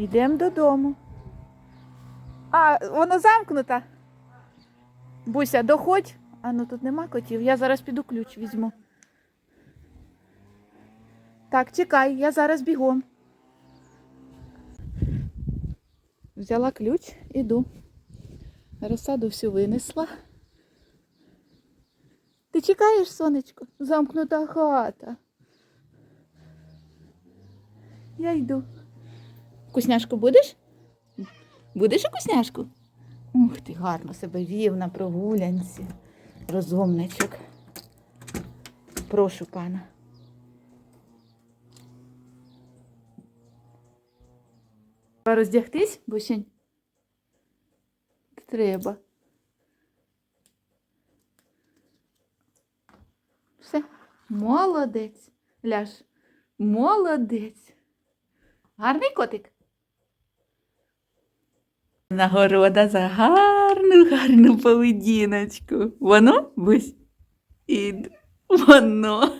Йдемо додому. А, воно замкнуто. Буся, доходь. А ну тут нема котів. Я зараз піду ключ візьму. Так, чекай, я зараз бігом. Взяла ключ, іду. Розсаду всю винесла. Ти чекаєш, сонечко? Замкнута хата. Я йду. Вкусняшку будеш? Будеш вкусняшку? Ух ти, гарно себе вів на прогулянці. Розумничок. Прошу пана. Треба роздягтись, Бусінь? Треба. Все. Молодець. Ляж. Молодець. Гарний котик. Нагорода за гарну, гарну поведіночку. Воно, Бусь? І воно.